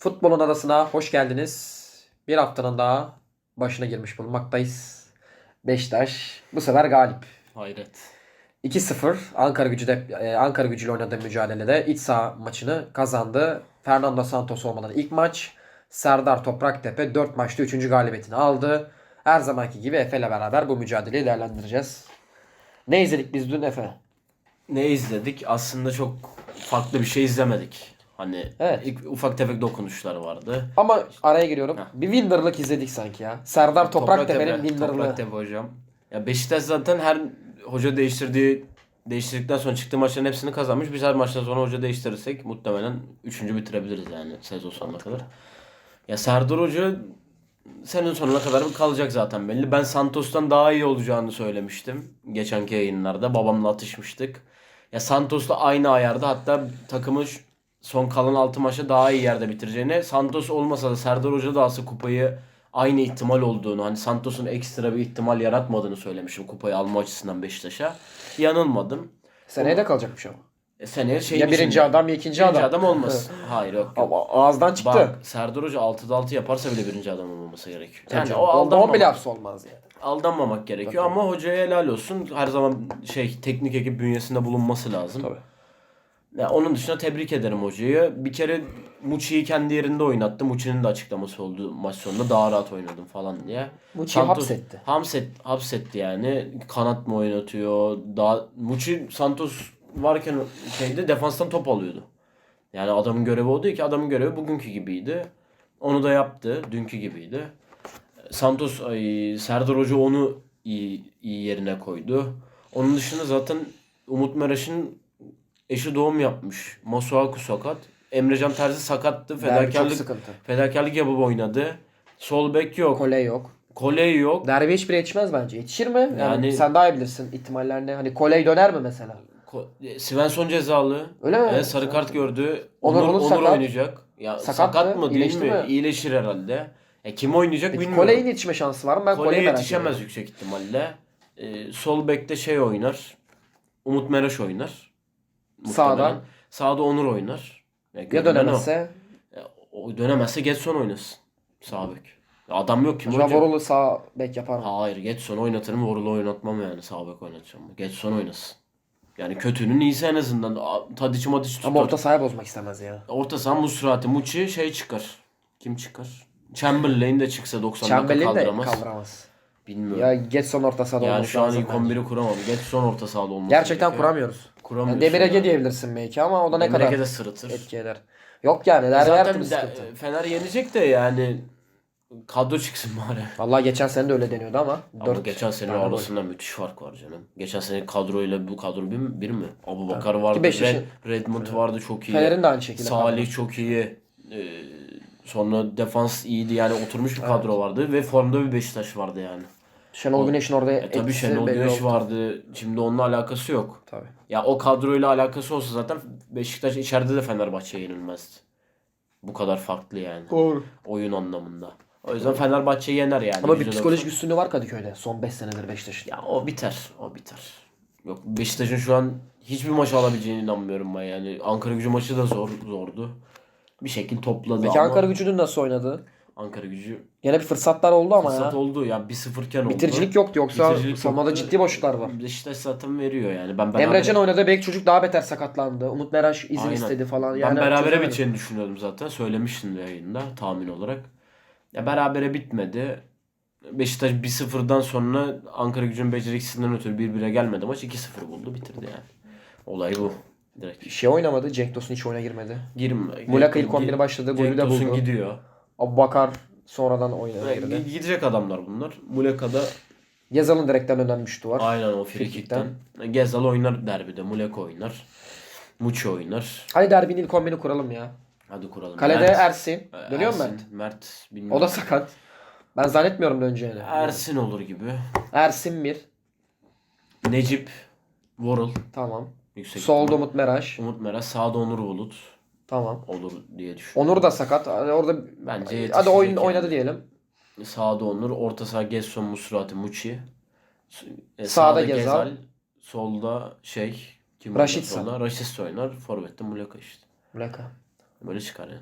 Futbolun adasına hoş geldiniz. Bir haftanın daha başına girmiş bulunmaktayız. Beşiktaş bu sefer galip. Hayret. 2-0 Ankara gücü e, Ankara gücüyle oynadığı mücadelede iç saha maçını kazandı. Fernando Santos olmadan ilk maç. Serdar Topraktepe 4 maçta 3. galibiyetini aldı. Her zamanki gibi Efe ile beraber bu mücadeleyi değerlendireceğiz. Ne izledik biz dün Efe? Ne izledik? Aslında çok farklı bir şey izlemedik. Hani Evet. ilk ufak tefek dokunuşlar vardı. Ama araya giriyorum. Heh. Bir Winder'lık izledik sanki ya. Serdar Topraktepe'nin Winder'lığı. Topraktepe hocam. Ya Beşiktaş zaten her hoca değiştirdiği değiştirdikten sonra çıktığı maçların hepsini kazanmış. Biz her maçtan sonra hoca değiştirirsek muhtemelen 3. bitirebiliriz yani sezon sonuna kadar. Ya Serdar Hoca senin sonuna kadar kalacak zaten belli. Ben Santos'tan daha iyi olacağını söylemiştim. Geçenki yayınlarda babamla atışmıştık. Ya Santos'la aynı ayarda hatta takımı son kalan 6 maçta daha iyi yerde bitireceğini. Santos olmasa da Serdar Hoca da alsa kupayı aynı ihtimal olduğunu hani Santos'un ekstra bir ihtimal yaratmadığını söylemişim kupayı alma açısından Beşiktaş'a. Yanılmadım. Seneye de kalacakmış ama. E, seneye şey ya birinci adam ya ikinci birinci adam. adam olmasın. Hayır yok. Ama ağızdan çıktı. Bak Serdar Hoca 6'da 6 yaparsa bile birinci adam olmaması gerekiyor. Yani Yani o aldanmamak, bile yapsa olmaz yani. aldanmamak gerekiyor ama hocaya helal olsun. Her zaman şey teknik ekip bünyesinde bulunması lazım. Tabii. Ya onun dışında tebrik ederim hocayı. Bir kere Muçi'yi kendi yerinde oynattı. Muçi'nin de açıklaması oldu maç sonunda daha rahat oynadım falan diye. Muçi'yi Santos- hapsetti. Hapset, hapsetti yani. Kanat mı oynatıyor? Daha Muçi Santos varken şeyde defanstan top alıyordu. Yani adamın görevi oydu ki adamın görevi bugünkü gibiydi. Onu da yaptı. Dünkü gibiydi. Santos ay, Serdar Hoca onu iyi, iyi yerine koydu. Onun dışında zaten Umut Meraş'ın eşi doğum yapmış. Masuaku sakat. Emrecan Terzi sakattı. Derbi çok Fedakarlık sıkıntı. fedakarlık yapıp oynadı. Sol bek yok. Kole yok. Koley yok. Derbi hiçbir yetişmez bence. Yetişir mi? Yani, Yani- sen daha iyi bilirsin ihtimaller ne? Hani Koley döner mi mesela? Ko- e, Svensson cezalı. Öyle mi? Evet, sarı kart gördü. Onur- Onur, Onur Onur, sakat. oynayacak. Ya Sakat sakat, mı? mı değil İyileşti mi? mi? İyileşir herhalde. E, kim oynayacak Peki bilmiyorum. Koley'in yetişme şansı var mı? Ben Koley Koley'i merak yetişemez ediyorum. yüksek ihtimalle. E, sol bekte şey oynar. Umut Meraş oynar. Sağda? Muhtemelen. Sağda Onur oynar. Ya, Ya dönemezse? O. O dönemezse Getson oynasın. Sağ bek. Adam yok kim Acaba oynayacak? Borulu sağ bek yapar mı? Hayır Getson oynatırım Vorul'u oynatmam yani sağ bek oynatacağım. Getson oynasın. Yani kötünün iyisi en azından. Tadiç'i Madiç'i tutar. Ama orta sahaya bozmak istemez ya. Orta saha Musrati, Muçi şey çıkar. Kim çıkar? Chamberlain de çıksa 90 dakika Chamberlain de kaldıramaz. kaldıramaz. Bilmiyorum. Ya Getson orta sahada yani olması şu an lazım ilk bence. 11'i kuramam. Getson orta sahada olması Gerçekten gerekiyor. kuramıyoruz. Kuramıyorsun. Yani Demir Ege yani. diyebilirsin belki ama o da ne Demir kadar de sırıtır. etki eder. Yok yani derbi her de- sıkıntı. Fener yenecek de yani kadro çıksın bari. Vallahi geçen sene de öyle deniyordu ama. Ama dört geçen sene arasında müthiş fark var canım. Geçen sene kadroyla bu kadro bir? Bir mi? Abu Bakar vardı. Red, Redmond vardı çok iyi. Fener'in de aynı şekilde. Salih çok iyi. Ee, sonra defans iyiydi yani oturmuş bir kadro vardı ve formda bir Beşiktaş vardı yani. Şenol Güneş'in orada E tabii etkisi Şenol belli Güneş oldu. vardı. Şimdi onunla alakası yok. Tabii. Ya o kadroyla alakası olsa zaten Beşiktaş içeride de Fenerbahçe'ye yenilmezdi. Bu kadar farklı yani. Doğru. Oyun anlamında. O yüzden Fenerbahçe yener yani. Ama bir %90. psikolojik üstünlüğü var Kadıköy'de son 5 senedir Beşiktaş'ın. Ya o biter. O biter. Yok Beşiktaş'ın şu an hiçbir maç alabileceğine inanmıyorum ben yani. Ankara gücü maçı da zor zordu. Bir şekilde topladı Peki ama Ankara gücü dün nasıl oynadı? Ankara gücü Gene bir fırsatlar oldu ama fırsat ya. oldu ya 1-0 iken oldu. Bitiricilik yoktu yoksa Bitiricilik savunmada yoktu. ciddi boşluklar var. Beşiktaş zaten veriyor yani. Ben beraber, Emrecan oynadı belki çocuk daha beter sakatlandı. Umut Meraş izin Aynen. istedi falan. ben Yani berabere çözemedim. biteceğini düşünüyordum zaten. Söylemiştim de yayında tahmin olarak. Ya berabere bitmedi. Beşiktaş 1-0'dan sonra Ankara gücünün beceriksizliğinden ötürü 1-1'e gelmedi. Maç 2-0 buldu bitirdi yani. Olay bu. Direkt. Şey oynamadı. Cenk Tosun hiç oyuna girmedi. Girim. Muleka ilk 11'e başladı. Golü Cenk de Tosun buldu. gidiyor. Bakar sonradan oyuna girdi. Gi- Gidecek adamlar bunlar. Muleka'da Yazal'ın direkten dönenmişti var. aynen o Frikikten. Gezal oynar derbide. Muleka oynar. Muçi oynar. Hadi derbinin ilk 11'ini kuralım ya. Hadi kuralım. Kalede Mert. Ersin. Dönüyor mu Mert? Mert. bilmiyorum. O da sakat. Ben zannetmiyorum döneceğini. Ersin olur gibi. Ersin bir. Necip. Vorul. Tamam. Yüksek Solda ihtimal. Umut Meraş. Umut Meraş. Sağda Onur Bulut. Tamam. Olur diye düşünüyorum. Onur da sakat. Hadi orada Bence hadi oyun yani. oynadı diyelim. Sağda Onur. Orta saha Gesson, Musrati, Muçi. E, Sağda Gezal. Solda şey. Kim Raşitsa. oynar? Raşitsa oynar. Forvet'te Muleka işte. Muleka. Böyle çıkar yani.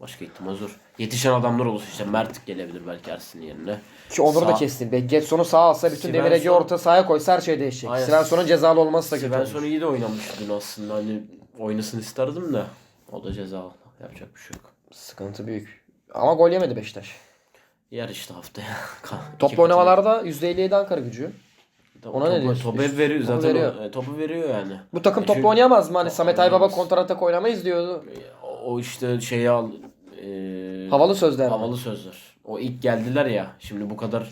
Başka ihtimal zor. Yetişen adamlar olursa işte Mert gelebilir belki Ersin'in yerine. Ki Onur'u da kestin. Getson'u sağa alsa bütün Ege orta sahaya koysa her şey değişecek. Aynen. Svensson'un cezalı olması da kötü olmuş. iyi de oynamış dün aslında. Hani oynasın isterdim de. O da ceza. Yapacak bir şey yok. Sıkıntı büyük. Ama gol yemedi Beşiktaş. Yer işte haftaya. Katı- oynamalarda %57 Ankara gücü. Topu- ona ne topu- diyorsun? Topu hep veriyor Topu zaten. veriyor. O, e, topu veriyor yani. Bu takım E çünkü- oynayamaz mı? Hani Samet Aybaba kontratak oynamayız diyordu. O, o işte şeyi al. e, Havalı sözler. mi? Havalı sözler. O ilk geldiler ya. Şimdi bu kadar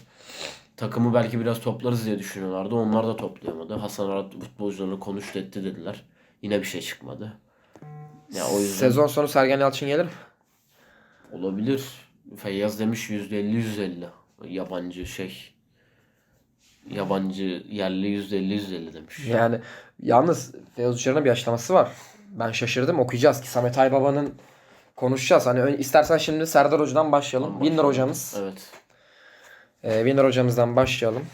takımı belki biraz toplarız diye düşünüyorlardı. Onlar da toplayamadı. Hasan Arat futbolcularını konuştu etti dediler. Yine bir şey çıkmadı. Ya o yüzden Sezon sonu Sergen Yalçın gelir mi? olabilir. Feyyaz demiş %50 %50. Yabancı şey. Yabancı yerli %50 %50 demiş. Yani yalnız Feyyaz Uçar'ın bir açıklaması var. Ben şaşırdım. Okuyacağız ki Samet Aybaba'nın konuşacağız. Hani ön- istersen şimdi Serdar Hoca'dan başlayalım. Winner hocamız. Evet. Ee, Winner hocamızdan başlayalım.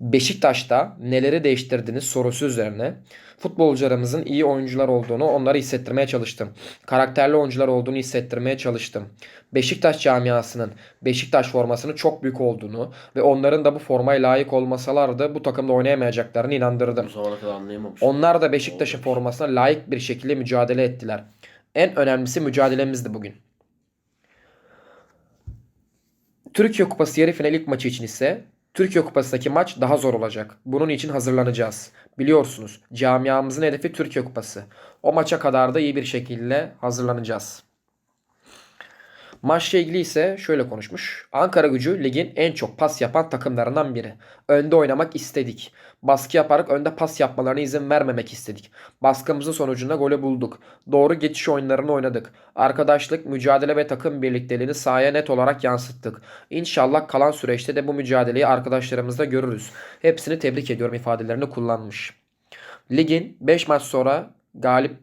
Beşiktaş'ta neleri değiştirdiniz sorusu üzerine futbolcularımızın iyi oyuncular olduğunu onlara hissettirmeye çalıştım. Karakterli oyuncular olduğunu hissettirmeye çalıştım. Beşiktaş camiasının Beşiktaş formasının çok büyük olduğunu ve onların da bu formaya layık olmasalardı bu takımda oynayamayacaklarını inandırdım. Bu zamana kadar anlayamamış. Onlar da Beşiktaş'ın formasına layık bir şekilde mücadele ettiler. En önemlisi mücadelemizdi bugün. Türkiye Kupası yarı final ilk maçı için ise Türkiye Kupası'ndaki maç daha zor olacak. Bunun için hazırlanacağız. Biliyorsunuz camiamızın hedefi Türkiye Kupası. O maça kadar da iyi bir şekilde hazırlanacağız. Maçla ilgili ise şöyle konuşmuş. Ankara gücü ligin en çok pas yapan takımlarından biri. Önde oynamak istedik. Baskı yaparak önde pas yapmalarına izin vermemek istedik. Baskımızın sonucunda golü bulduk. Doğru geçiş oyunlarını oynadık. Arkadaşlık, mücadele ve takım birlikteliğini sahaya net olarak yansıttık. İnşallah kalan süreçte de bu mücadeleyi arkadaşlarımızda görürüz. Hepsini tebrik ediyorum ifadelerini kullanmış. Ligin 5 maç sonra galip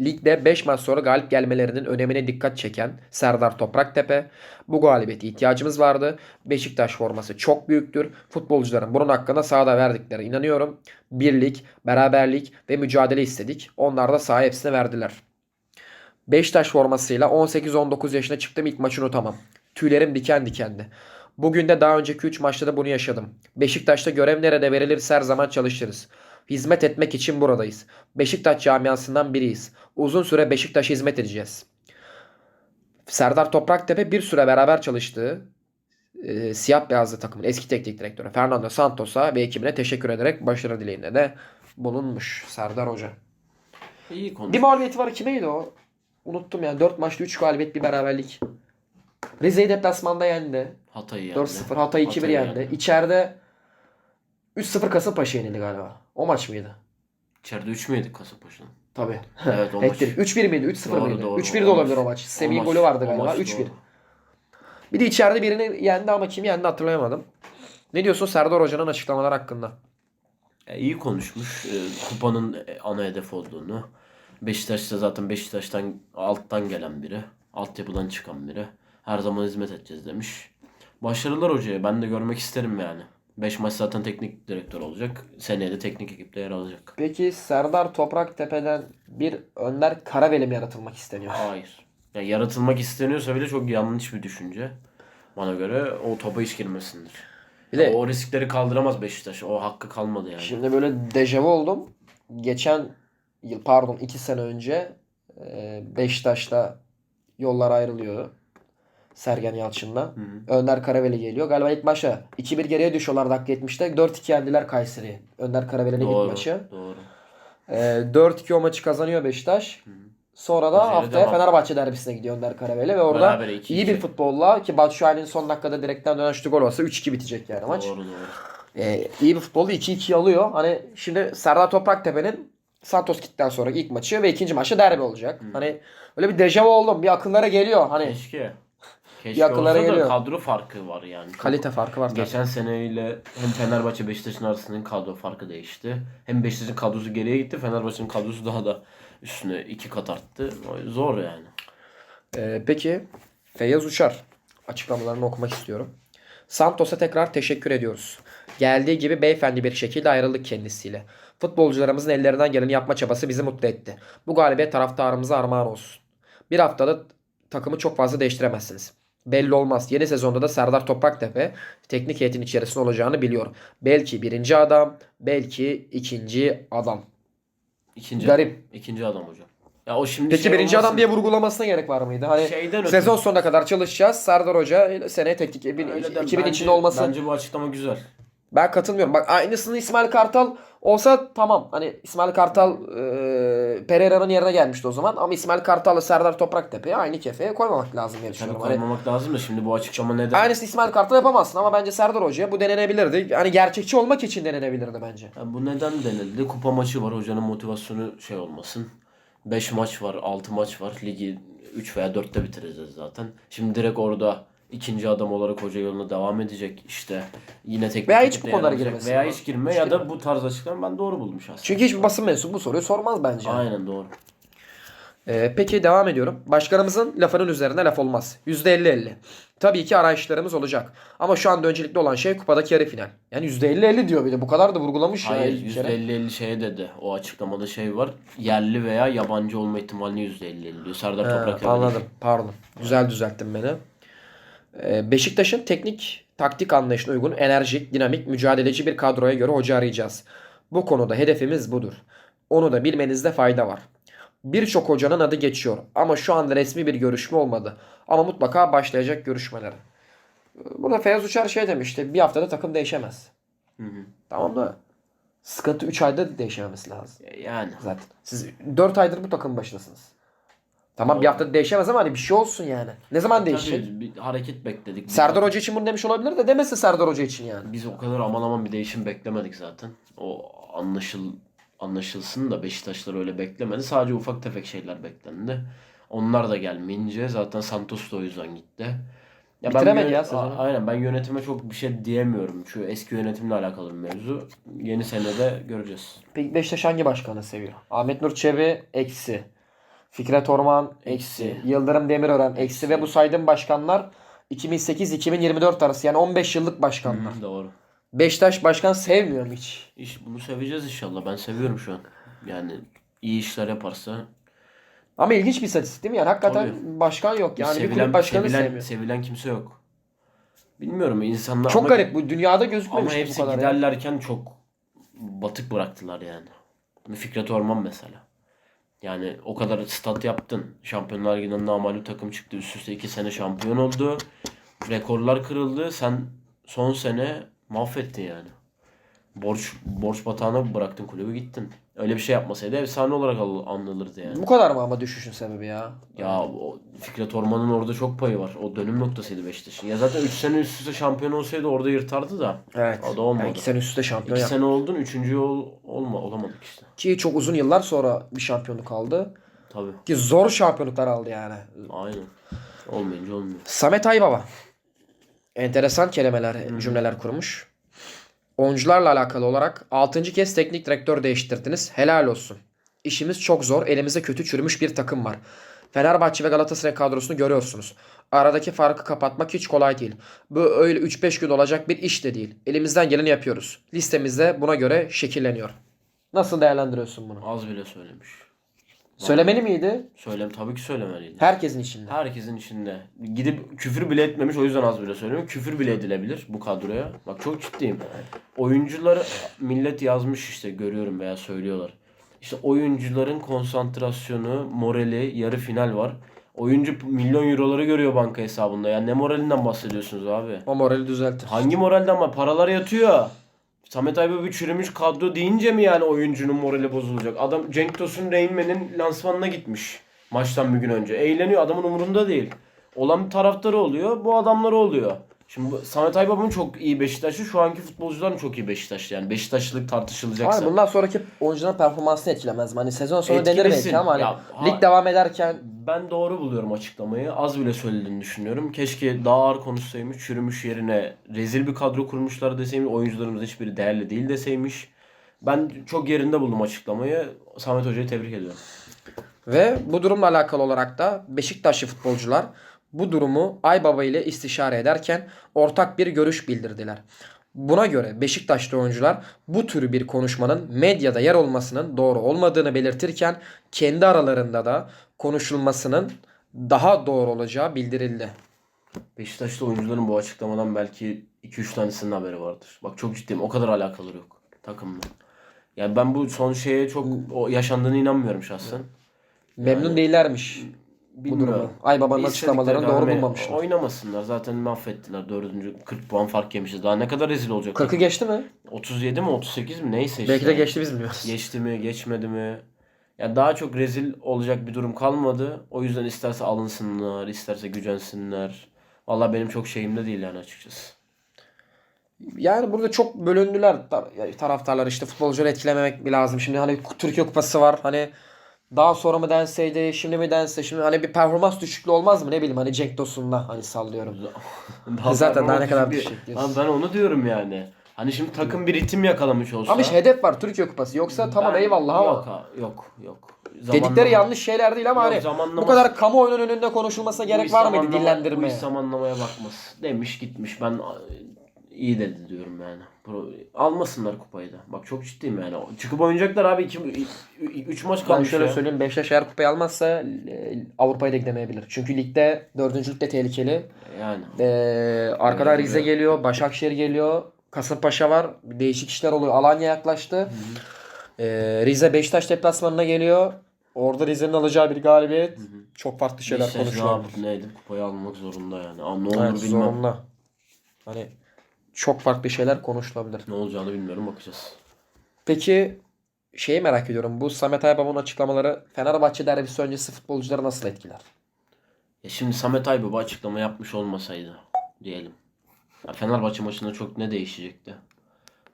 Ligde 5 maç sonra galip gelmelerinin önemine dikkat çeken Serdar Topraktepe. Bu galibiyete ihtiyacımız vardı. Beşiktaş forması çok büyüktür. Futbolcuların bunun hakkında sahada verdikleri inanıyorum. Birlik, beraberlik ve mücadele istedik. Onlar da sahaya hepsini verdiler. Beşiktaş formasıyla 18-19 yaşına çıktım ilk maçı unutamam. Tüylerim diken dikendi. Bugün de daha önceki 3 maçta da bunu yaşadım. Beşiktaş'ta görev nerede verilirse her zaman çalışırız. Hizmet etmek için buradayız. Beşiktaş camiasından biriyiz. Uzun süre Beşiktaş'a hizmet edeceğiz. Serdar Topraktepe bir süre beraber çalıştığı e, siyah beyazlı takımın eski teknik direktörü Fernando Santos'a ve ekibine teşekkür ederek başarı dileğinde de bulunmuş Serdar Hoca. İyi konu. Bir mağlubiyeti var kimeydi o? Unuttum ya. 4 maçta 3 galibiyet bir beraberlik. Rize'yi deplasmanda yendi. Hatay'ı yendi. 4-0 Hatay 2-1 Hatay'ı yendi. yendi. İçeride 3-0 Kasımpaşa yenildi galiba. O maç mıydı? İçeride 3 mü yedik Kasımpaşa'dan? Tabii. Evet o maç. Ettir. 3-1 miydi? 3-0 Doğru, mıydı? doğru. 3-1 de O olabilir maç. o maç. O Semih maç- golü vardı galiba. maç 3-1. doğru. Bir de içeride birini yendi ama kim yendi hatırlayamadım. Ne diyorsun Serdar Hoca'nın açıklamalar hakkında? Ya iyi konuşmuş. Ee, kupanın e, ana hedef olduğunu. Beşiktaş da zaten Beşiktaş'tan alttan gelen biri. Altyapıdan çıkan biri. Her zaman hizmet edeceğiz demiş. Başarılar hocaya. Ben de görmek isterim yani. 5 maç zaten teknik direktör olacak. Seneye de teknik ekipte yer alacak. Peki Serdar Topraktepe'den bir Önder Karaveli mi yaratılmak isteniyor? Hayır. Ya yaratılmak isteniyorsa bile çok yanlış bir düşünce. Bana göre o topa hiç girmesindir. Bir de o riskleri kaldıramaz Beşiktaş. O hakkı kalmadı yani. Şimdi böyle dejavu oldum. Geçen yıl pardon 2 sene önce e, Beşiktaş'ta yollar ayrılıyor. Sergen Yalçın'la. Hı hı. Önder Karaveli geliyor. Galiba ilk maça 2-1 geriye düşüyorlar dakika 70'te. 4-2 yendiler Kayseri'yi. Önder Karaveli'nin ilk maçı. Doğru. E, 4-2 o maçı kazanıyor Beşiktaş. Sonra da Üzeri haftaya devam. Fenerbahçe derbisine gidiyor Önder Karaveli ve orada 2-2. iyi bir futbolla ki Batshuayi'nin son dakikada direkten dönen şutu gol olsa 3-2 bitecek yani maç. Doğru doğru. Ee, iyi bir futbolda 2-2 alıyor. Hani şimdi Serdar Topraktepe'nin Santos gittikten sonra ilk maçı ve ikinci maçta derbi olacak. Hani öyle bir dejavu oldum. Bir akıllara geliyor. Hani Keşke. Keşke akıllara olsa da geliyor. kadro farkı var yani. Çok- kalite farkı var. Geçen seneyle hem Fenerbahçe Beşiktaş'ın arasındaki kadro farkı değişti. Hem Beşiktaş'ın kadrosu geriye gitti. Fenerbahçe'nin kadrosu daha da üstüne iki kat arttı. Zor yani. Ee, peki Feyyaz Uçar açıklamalarını okumak istiyorum. Santos'a tekrar teşekkür ediyoruz. Geldiği gibi beyefendi bir şekilde ayrıldık kendisiyle. Futbolcularımızın ellerinden geleni yapma çabası bizi mutlu etti. Bu galibiyet taraftarımıza armağan olsun. Bir haftada takımı çok fazla değiştiremezsiniz. Belli olmaz. Yeni sezonda da Serdar Topraktepe teknik heyetin içerisinde olacağını biliyorum. Belki birinci adam, belki ikinci adam. İkinci, Garip. ikinci adam hocam. Ya o şimdi Peki şey birinci olmasın- adam diye vurgulamasına gerek var mıydı? Hani Şeyden ötürü- sezon sonuna kadar çalışacağız. Serdar Hoca seneye teknik Öyle de 2000 bence- içinde olması. Bence bu açıklama güzel. Ben katılmıyorum. Bak aynısını İsmail Kartal olsa tamam. Hani İsmail Kartal e, Pereira'nın yerine gelmişti o zaman. Ama İsmail Kartal'la Serdar Topraktepe'yi aynı kefeye koymamak lazım diye Tabii düşünüyorum. Hani, koymamak lazım da şimdi bu açıklama neden? aynısını İsmail Kartal yapamazsın ama bence Serdar Hoca'ya bu denenebilirdi. Hani gerçekçi olmak için denenebilirdi bence. Ya bu neden denildi? Kupa maçı var. Hocanın motivasyonu şey olmasın. 5 maç var, 6 maç var. Ligi 3 veya 4'te bitireceğiz zaten. Şimdi direkt orada ikinci adam olarak hoca yoluna devam edecek. İşte yine teknik Veya hiç bu konulara girmesin. Veya hiç girme Hiç ya girme. da bu tarz açıklama ben doğru buldum şahsen. Çünkü hiçbir basın mensubu bu soruyu sormaz bence. Aynen doğru. Ee, peki devam ediyorum. Başkanımızın lafının üzerine laf olmaz. %50-50. Tabii ki arayışlarımız olacak. Ama şu anda öncelikli olan şey kupadaki yarı final. Yani %50-50 diyor bir de. Bu kadar da vurgulamış ya. Hayır kere. %50-50 şeye dedi. O açıklamada şey var. Yerli veya yabancı olma ihtimalini %50-50 diyor. Serdar Toprak anladım. Pardon. Güzel düzelttin beni. Ee, Beşiktaş'ın teknik taktik anlayışına uygun enerjik, dinamik, mücadeleci bir kadroya göre hoca arayacağız. Bu konuda hedefimiz budur. Onu da bilmenizde fayda var. Birçok hocanın adı geçiyor ama şu anda resmi bir görüşme olmadı. Ama mutlaka başlayacak görüşmeler. Burada Feyyaz Uçar şey demişti. Bir haftada takım değişemez. Hı hı. Tamam da sıkıntı 3 ayda değişememesi lazım Yani. zaten. Siz 4 aydır bu takım başındasınız. Tamam bir haftada değişemez ama hani bir şey olsun yani. Ne zaman değişecek? Tabii bir hareket bekledik. Serdar Hoca için bunu demiş olabilir de demesin Serdar Hoca için yani. Biz o kadar aman aman bir değişim beklemedik zaten. O anlaşıl anlaşılsın da Beşiktaşlar öyle beklemedi. Sadece ufak tefek şeyler beklendi. Onlar da gelmeyince zaten Santos da o yüzden gitti. Ya Bitiremedi yönet- ya sezonu. Aynen ben yönetime çok bir şey diyemiyorum. Şu eski yönetimle alakalı bir mevzu. Yeni senede göreceğiz. Peki Beşiktaş hangi başkanı seviyor? Ahmet Nur Çebi eksi. Fikret Orman eksi. Yıldırım Demirören eksi. Ve bu saydığım başkanlar 2008-2024 arası yani 15 yıllık başkanlar. Doğru. Beşiktaş başkan sevmiyor mu hiç? İş, bunu seveceğiz inşallah. Ben seviyorum şu an. Yani iyi işler yaparsa Ama ilginç bir istatistik değil mi? Yani hakikaten Tabii. başkan yok. Yani bir sevilen, kulüp başkanı sevilen, sevmiyor. sevilen kimse yok. Bilmiyorum insanlar Çok ama, garip bu dünyada ama gözükmemiş bu hepsi kadar. ya. giderlerken çok batık bıraktılar yani. Fikret Orman mesela. Yani o kadar stat yaptın. Şampiyonlar Ligi'nden namalip takım çıktı. Üst üste iki sene şampiyon oldu. Rekorlar kırıldı. Sen son sene mahvettin yani. Borç borç batağına bıraktın kulübü gittin. Öyle bir şey yapmasaydı efsane olarak anılırdı yani. Bu kadar mı ama düşüşün sebebi ya? Ya o Fikret Orman'ın orada çok payı var. O dönüm noktasıydı Beşiktaş'ın. Ya zaten 3 sene üst üste şampiyon olsaydı orada yırtardı da. Evet. O da olmadı. Yani iki sene üst üste şampiyon 2 yaptı. sene oldun, 3. ol, olma, olamadık işte. Ki çok uzun yıllar sonra bir şampiyonluk aldı. Tabii. Ki zor şampiyonluklar aldı yani. Aynen. Olmayınca olmuyor. Samet Aybaba. Enteresan kelimeler, cümleler kurmuş. Oyuncularla alakalı olarak 6. kez teknik direktör değiştirdiniz. Helal olsun. İşimiz çok zor. Elimizde kötü çürümüş bir takım var. Fenerbahçe ve Galatasaray kadrosunu görüyorsunuz. Aradaki farkı kapatmak hiç kolay değil. Bu öyle 3-5 gün olacak bir iş de değil. Elimizden geleni yapıyoruz. Listemizde buna göre şekilleniyor. Nasıl değerlendiriyorsun bunu? Az bile söylemiş. Söylemeli miydi? Söylem tabii ki söylemeliydi. Herkesin içinde. Herkesin içinde. Gidip küfür bile etmemiş o yüzden az bile söylüyorum. Küfür bile edilebilir bu kadroya. Bak çok ciddiyim. Oyuncuları millet yazmış işte görüyorum veya söylüyorlar. İşte oyuncuların konsantrasyonu, morali, yarı final var. Oyuncu milyon euroları görüyor banka hesabında. Ya ne moralinden bahsediyorsunuz abi? O morali düzeltir. Hangi moralden ama paralar yatıyor. Samet Aybaba çürümüş kadro deyince mi yani oyuncunun morali bozulacak? Adam Cenk Tosun Reynmen'in lansmanına gitmiş maçtan bir gün önce. Eğleniyor adamın umurunda değil. Olan taraftarı oluyor bu adamları oluyor. Şimdi bu Samet Aybaba'nın çok iyi Beşiktaşlı şu anki futbolcuların çok iyi Beşiktaşlı yani. Beşiktaşlılık tartışılacaksa. Hayır, bundan sonraki oyuncuların performansını etkilemez mi? Hani sezon sonu denir belki ama hani Ya, ha- lig devam ederken Ben doğru buluyorum açıklamayı. Az bile söylediğini düşünüyorum. Keşke daha ağır konuşsaymış. Çürümüş yerine rezil bir kadro kurmuşlar deseymiş. Oyuncularımız hiçbiri değerli değil deseymiş. Ben çok yerinde buldum açıklamayı. Samet Hoca'yı tebrik ediyorum. ve bu durumla alakalı olarak da Beşiktaşlı futbolcular bu durumu Aybaba ile istişare ederken ortak bir görüş bildirdiler. Buna göre Beşiktaşlı oyuncular bu türü bir konuşmanın medyada yer olmasının doğru olmadığını belirtirken kendi aralarında da konuşulmasının daha doğru olacağı bildirildi. Beşiktaş'ta oyuncuların bu açıklamadan belki 2-3 tanesinin haberi vardır. Bak çok ciddiyim. O kadar alakaları yok takımla. Yani ben bu son şeye çok o yaşandığına inanmıyorum şahsen. Memnun değillermiş bu Bilmiyorum. Aybaba'nın İstedikleri açıklamalarını doğru kadar bulmamışlar. Oynamasınlar. Zaten mahvettiler. Dördüncü 40 puan fark yemişiz. Daha ne kadar rezil olacak? 40'ı geçti mi? 37 mi 38 mi neyse işte. Belki de geçti biz bilmiyoruz. Geçti mi geçmedi mi? Ya daha çok rezil olacak bir durum kalmadı. O yüzden isterse alınsınlar, isterse gücensinler. Vallahi benim çok şeyimde değil yani açıkçası. Yani burada çok bölündüler taraftarlar işte futbolcuları etkilememek lazım. Şimdi hani Türkiye Kupası var. Hani daha sonra mı denseydi, şimdi mi dense, şimdi hani bir performans düşüklüğü olmaz mı ne bileyim hani Cenk Tosun'da hani sallıyorum. Daha Zaten daha ne kadar düşük. Lan ben onu diyorum yani. Hani şimdi takım bir ritim yakalamış olsa. Ama işte hedef var Türkiye Kupası. Yoksa tamam Ben- eyvallah ama Yok yok yok. dedikleri Zamanlama- yanlış şeyler değil ama Yok, hani zamanlaması- bu kadar kamuoyunun önünde konuşulmasına gerek var mıydı zamanlama- Bu dillendirmeye? iş zamanlamaya bakmaz. Demiş gitmiş ben iyi dedi diyorum yani. Almasınlar kupayı da. Bak çok ciddiyim yani. Çıkıp oynayacaklar abi. 3 maç Ben kalmış şöyle ya. söyleyeyim Beşiktaş eğer kupayı almazsa e, Avrupa'ya da gidemeyebilir. Çünkü ligde dördüncülük de tehlikeli. Yani. Ee, arkadan Öyle Rize gibi. geliyor, Başakşehir geliyor, Kasımpaşa var. Değişik işler oluyor. Alanya yaklaştı. Ee, Rize Beşiktaş deplasmanına geliyor. Orada Rize'nin alacağı bir galibiyet. Çok farklı şeyler Beşiktaş ne konuşuyor. yapıp ne edip kupayı almak zorunda yani. Ama ne olur Evet, bilmem. zorunda. Hani çok farklı şeyler konuşulabilir. Ne olacağını bilmiyorum bakacağız. Peki şeyi merak ediyorum. Bu Samet Aybaba'nın açıklamaları Fenerbahçe derbisi öncesi futbolcuları nasıl etkiler? Ya şimdi Samet Aybaba açıklama yapmış olmasaydı diyelim. Ya Fenerbahçe maçında çok ne değişecekti?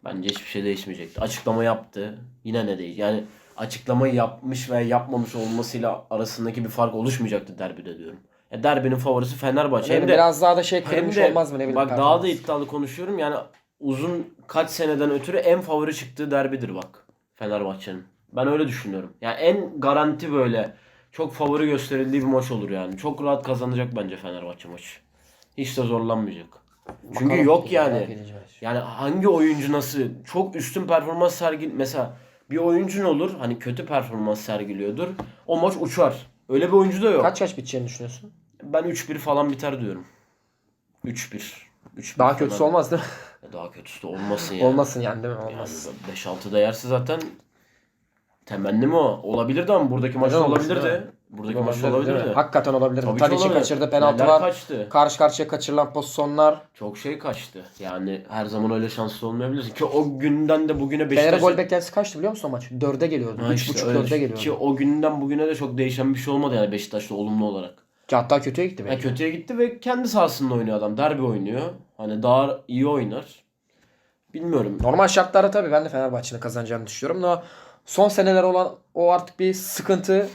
Bence hiçbir şey değişmeyecekti. Açıklama yaptı. Yine ne değil. Yani açıklamayı yapmış ve yapmamış olmasıyla arasındaki bir fark oluşmayacaktı derbide diyorum. Ya derbinin favorisi Fenerbahçe. Hem de, biraz daha da şey kırılmış de- olmaz mı ne bileyim. Bak daha da iddialı konuşuyorum. Yani uzun kaç seneden ötürü en favori çıktığı derbidir bak. Fenerbahçe'nin. Ben öyle düşünüyorum. Yani en garanti böyle çok favori gösterildiği bir maç olur yani. Çok rahat kazanacak bence Fenerbahçe maçı. Hiç de zorlanmayacak. Çünkü Bakalım. yok yani. Yani hangi oyuncu nasıl çok üstün performans sergil mesela bir oyuncun olur hani kötü performans sergiliyordur. O maç uçar. Öyle bir oyuncu da yok. Kaç yaş biteceğini düşünüyorsun? Ben 3-1 falan biter diyorum. 3-1. 3-1 Daha falan. kötüsü olmaz değil mi? Daha kötüsü de olmasın yani. Olmasın yani değil mi? Olmaz. Yani 5-6'da yerse zaten temennim o. Olabilirdi ama buradaki maçta olmasın, olabilirdi. Buradaki maçta Olabilir, mi? Hakikaten olabilir. Tabii ki Tadic'in olabilir. kaçırdığı penaltı Neler var. kaçtı. Karşı karşıya kaçırılan pozisyonlar. Çok şey kaçtı. Yani her zaman öyle şanslı olmayabilirsin. Ki o günden de bugüne Fener'e Beşiktaş... gol beklentisi kaçtı biliyor musun o maç? Dörde geliyordu. Ha Üç işte buçuk dörde geliyordu. Ki o günden bugüne de çok değişen bir şey olmadı yani Beşiktaş'ta olumlu olarak. Ki hatta kötüye gitti Yani belki. kötüye gitti ve kendi sahasında oynuyor adam. Derbi oynuyor. Hani daha iyi oynar. Bilmiyorum. Normal şartlarda tabii ben de Fenerbahçe'nin kazanacağını düşünüyorum ama son seneler olan o artık bir sıkıntı.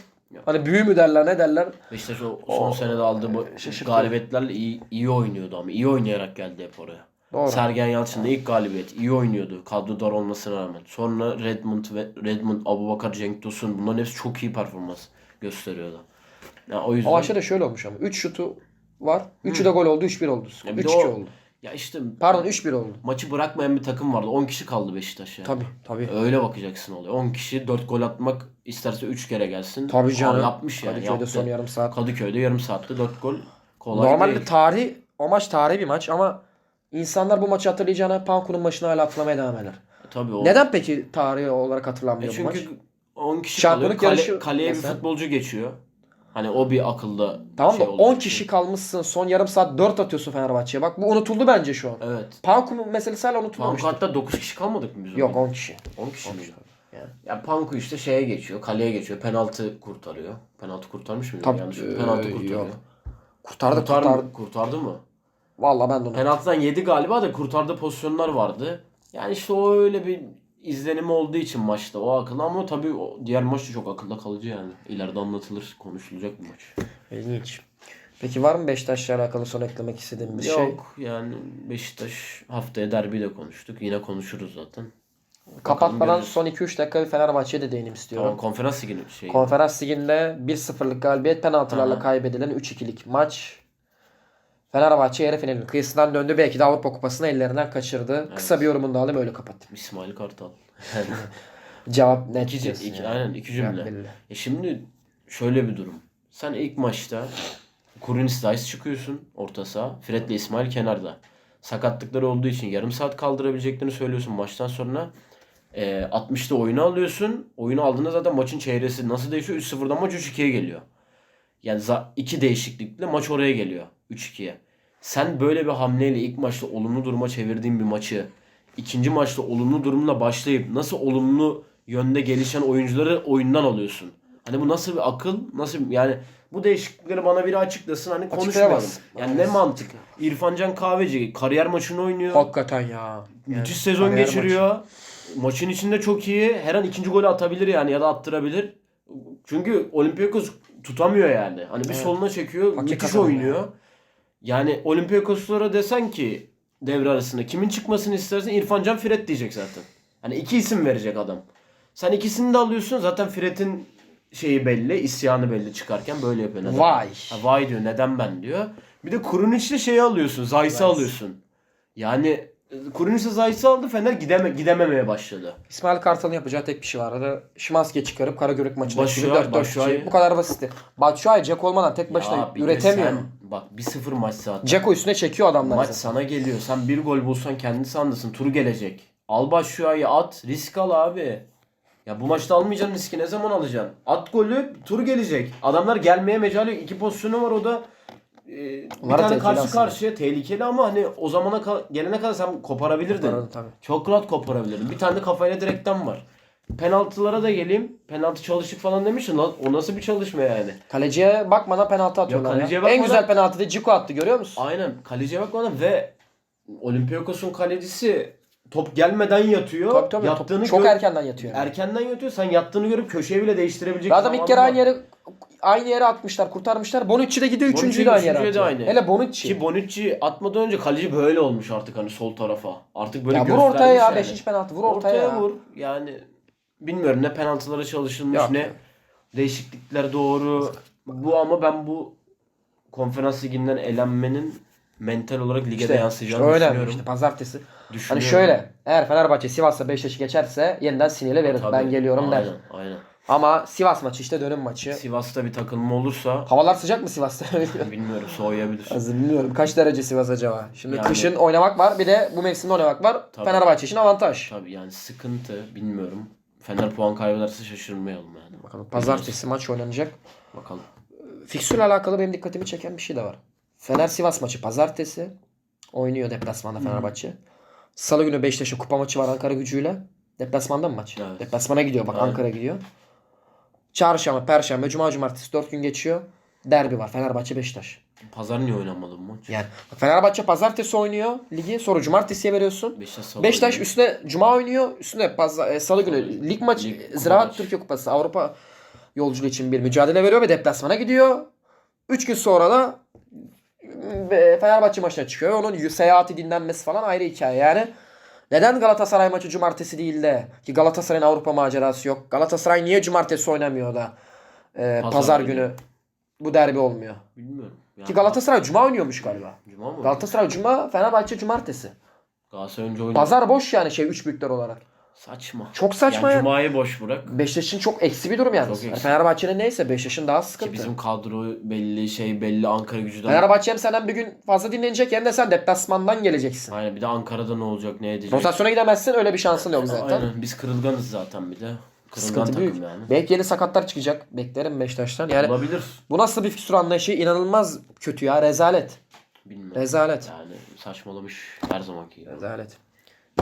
Hani büyü mü derler ne derler? Beşiktaş o son senede aldığı bu şaşırtıyor. galibiyetlerle iyi, iyi oynuyordu ama iyi oynayarak geldi hep oraya. Doğru. Sergen Yalçın'da ilk galibiyet iyi oynuyordu kadro dar olmasına rağmen. Sonra Redmond ve Redmond, Abubakar, Cenk Tosun bunların hepsi çok iyi performans gösteriyordu. Yani o yüzden O maçta da şöyle olmuş ama. 3 şutu var. 3'ü de gol oldu. 3-1 oldu. Ya bir de 3-2 o- oldu. Ya işte Pardon 3-1 oldu. maçı bırakmayan bir takım vardı. 10 kişi kaldı Beşiktaş yani. Tabii tabii. Öyle bakacaksın oluyor. 10 kişi 4 gol atmak isterse 3 kere gelsin. Tabii canım. Aa, yapmış yani. Kadıköy'de yaptı. son yarım saat. Kadıköy'de yarım saatte 4 gol. Kolay Normalde değil. tarih o maç tarihi bir maç ama insanlar bu maçı hatırlayacağına Panku'nun maçını hala hatırlamaya devam eder. Tabii o. Neden peki tarihi olarak E hatırlanmıyor bu maç? çünkü 10 kişi Şampiyonluk kalıyor. Kale, yarışı kaleye mesela. bir futbolcu geçiyor. Hani o bir akılda Tamam şey da olduğu 10 için. kişi kalmışsın. Son yarım saat 4 atıyorsun Fenerbahçe'ye. Bak bu unutuldu bence şu an. Evet. Panku'nun meselesi hala Panku unutulmamıştı. hatta 9 kişi kalmadık mı biz? Yok orada? 10 kişi. 10 kişi miydi? Yani. Ya Panku işte şeye geçiyor. Kaleye geçiyor. Penaltı kurtarıyor. Penaltı kurtarmış mıydı? Tabii, Yanlış. e, Penaltı kurtarıyor. yok. Kurtardı Kurtar, kurtardı. kurtardı mı? Valla ben de onu. Penaltıdan yedi galiba da kurtardığı pozisyonlar vardı. Yani işte o öyle bir izlenimi olduğu için maçta o akıllı ama tabii o diğer maç da çok akılda kalıcı yani. İleride anlatılır, konuşulacak bir maç. İlginç. Peki var mı Beşiktaş'la alakalı son eklemek istediğin bir şey? Yok yani Beşiktaş haftaya derbi de konuştuk. Yine konuşuruz zaten. Kapatmadan son 2-3 dakika bir Fenerbahçe'ye de değineyim istiyorum. Tamam konferans ligi şey. Konferans liginde 1-0'lık galibiyet penaltılarla Aha. kaybedilen 3-2'lik maç. Fenerbahçe yarı finalin kıyısından döndü. Belki de Avrupa Kupası'nı ellerinden kaçırdı. Kısa bir yorumunu da alayım öyle kapatayım. İsmail Kartal. Cevap net. iki, iki, yani. aynen iki cümle. E şimdi şöyle bir durum. Sen ilk maçta Kurunis Dice çıkıyorsun orta saha. Fred'le İsmail kenarda. Sakatlıkları olduğu için yarım saat kaldırabileceklerini söylüyorsun maçtan sonra. E, 60'ta oyunu alıyorsun. Oyunu aldığında zaten maçın çeyresi nasıl değişiyor? 3-0'dan maç 3-2'ye geliyor. Yani iki değişiklikle maç oraya geliyor. 3-2'ye. Sen böyle bir hamleyle ilk maçta olumlu duruma çevirdiğin bir maçı ikinci maçta olumlu durumla başlayıp nasıl olumlu yönde gelişen oyuncuları oyundan alıyorsun. Hani bu nasıl bir akıl? Nasıl yani bu değişiklikleri bana biri açıklasın hani konuşmayalım. Yani ne mantık? İrfancan Kahveci kariyer maçını oynuyor. Hakikaten ya. Müthiş Yani sezon kariyer geçiriyor. Maçın içinde çok iyi. Her an ikinci golü atabilir yani ya da attırabilir. Çünkü Olympiakos tutamıyor yani. Hani bir Evet. soluna çekiyor. müthiş Hakikaten oynuyor. ya. Yani Olympiakoslara desen ki devre arasında kimin çıkmasını istersen İrfan Can Fred diyecek zaten. Hani iki isim verecek adam. Sen ikisini de alıyorsun. Zaten Fred'in şeyi belli, isyanı belli çıkarken böyle yapıyor. Neden? Vay. Ha, vay diyor neden ben diyor. Bir de Kurunic'le şeyi alıyorsun. Zayt. alıyorsun. Yani Kurunic'le Zayt'sı aldı Fener gideme, gidememeye başladı. İsmail Kartal'ın yapacağı tek bir şey vardı. Şimanski'ye çıkarıp Karagümrük Başuay, çıkıyor. 4 4 Başuay. Bu kadar basitti. Batshuayi Jack olmadan tek başına Ya üretemiyor. sen- Bak 1-0 maç zaten. Ceko üstüne çekiyor adamları. Maç zaten. sana geliyor. Sen bir gol bulsan kendi sandısın. Tur gelecek. Al Başuay'ı at. Risk al abi. Ya bu maçta almayacaksın riski. Ne zaman alacaksın? At golü. Tur gelecek. Adamlar gelmeye mecali. İki pozisyonu var o da. E, bir tane tehlikeli karşı aslında. karşıya tehlikeli ama hani o zamana ka- gelene kadar sen koparabilirdin. Kopardı tabii. Çok rahat koparabilirdin. Bir tane de kafayla direkten var. Penaltılara da geleyim. Penaltı çalışık falan demişsin lan. O nasıl bir çalışma yani? Kaleciye bakmadan penaltı atıyorlar ya. kaleciye En bakmadan- güzel penaltıyı da Ciko attı görüyor musun? Aynen. Kaleciye bakmadan ve Olympiakos'un kalecisi top gelmeden yatıyor. Tabii tabii. Yattığını Çok gör- erkenden yatıyor. Erkenden yatıyor. Sen yattığını görüp köşeye bile değiştirebilecek adam ilk zamanı kere var. aynı yere aynı yere atmışlar, kurtarmışlar. Bonucci de gidiyor, üçüncüyü de aynı yere de atıyor. aynı. Hele Bonucci. Ki Bonucci atmadan önce kaleci böyle olmuş artık hani sol tarafa. Artık böyle ya vur ortaya ya, yani. 5. penaltı vur ortaya, ya. vur. Yani bilmiyorum ne penaltılara çalışılmış Yok. ne değişiklikler doğru. Bu ama ben bu konferans liginden elenmenin mental olarak lige de İşte, yansıyacağını işte öyle düşünüyorum. işte pazartesi. Hani Düşünüyorum. şöyle eğer Fenerbahçe Sivas'ta Beşiktaş'ı geçerse yeniden sinyali verir. Tabii. Ben geliyorum der. aynen, Aynen. Ama Sivas maçı işte dönüm maçı. Sivas'ta bir takılma olursa Havalar sıcak mı Sivas'ta? bilmiyorum soğuyabilir. Az bilmiyorum. Kaç derece Sivas acaba? Şimdi Yani- kışın oynamak var bir de bu mevsimde oynamak var. Tabii. Fenerbahçe için avantaj. Tabii yani sıkıntı bilmiyorum. Fener puan kaybederse şaşırmayalım yani. Bakalım pazartesi maç oynanacak. Bakalım. Fiksürle alakalı benim dikkatimi çeken bir şey de var. Fener Sivas maçı pazartesi. Oynuyor deplasmanda Fenerbahçe. Salı günü Beşiktaş'ın kupa maçı var Ankara gücüyle. Deplasmanda mı maç? Evet. Deplasmana gidiyor bak Evet. Ankara gidiyor. Çarşamba, Perşembe, Cuma, Cumartesi 4 gün geçiyor. Derbi var Fenerbahçe Beşiktaş. Pazar niye oynanmadı bu maç? Yani Fenerbahçe pazartesi oynuyor ligi sonra cumartesiye veriyorsun. Beşiktaş salı Beşiktaş oynuyor. üstüne cuma oynuyor. Üstüne pazar, e, salı günü lig maçı Lig, kupa Ziraat maç. Türkiye Kupası Avrupa yolculuğu için bir mücadele veriyor ve deplasmana gidiyor. 3 gün sonra da e, Fenerbahçe maçına çıkıyor. Onun seyahati dinlenmesi falan ayrı hikaye. Yani neden Galatasaray maçı cumartesi değil de ki Galatasaray'ın Avrupa macerası yok. Galatasaray niye cumartesi oynamıyor da e, pazar, Pazar günü günü. bu derbi olmuyor. Bilmiyorum. Yani Ki Galatasaray cuma oynuyormuş galiba. Cuma mı? Galatasaray cuma, Fenerbahçe cumartesi. Galatasaray önce oynadı. Pazar boş yani şey üç büyükler olarak. Saçma. Çok saçma yani ya. Cuma'yı boş bırak. Beşiktaş'ın çok eksi bir durum yalnız. Çok Yani eksi. Fenerbahçe'nin neyse Beşiktaş'ın daha Ki sıkıntı. bizim kadro belli şey belli Ankara gücüden. Fenerbahçe hem senden bir gün fazla dinlenecek hem de sen deplasmandan geleceksin. Aynen bir de Ankara'da ne olacak ne edecek. Rotasyona gidemezsin öyle bir şansın yok zaten. Aynen biz kırılganız zaten bir de. Kırılgan Sıkıntı takım büyük. yani. Belki yeni sakatlar çıkacak. Beklerim Beşiktaş'tan. Yani Olabilir. bu nasıl bir fikstür anlayışı inanılmaz kötü ya. Rezalet. Bilmiyorum. Rezalet. Yani saçmalamış her zamanki gibi. Rezalet.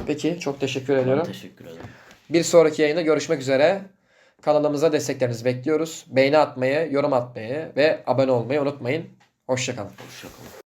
Peki çok teşekkür Ben ediyorum. teşekkür ederim. Bir sonraki yayında görüşmek üzere. Kanalımıza desteklerinizi bekliyoruz. Beğeni atmayı, yorum atmayı ve abone olmayı unutmayın. Hoşçakalın. Hoşçakalın.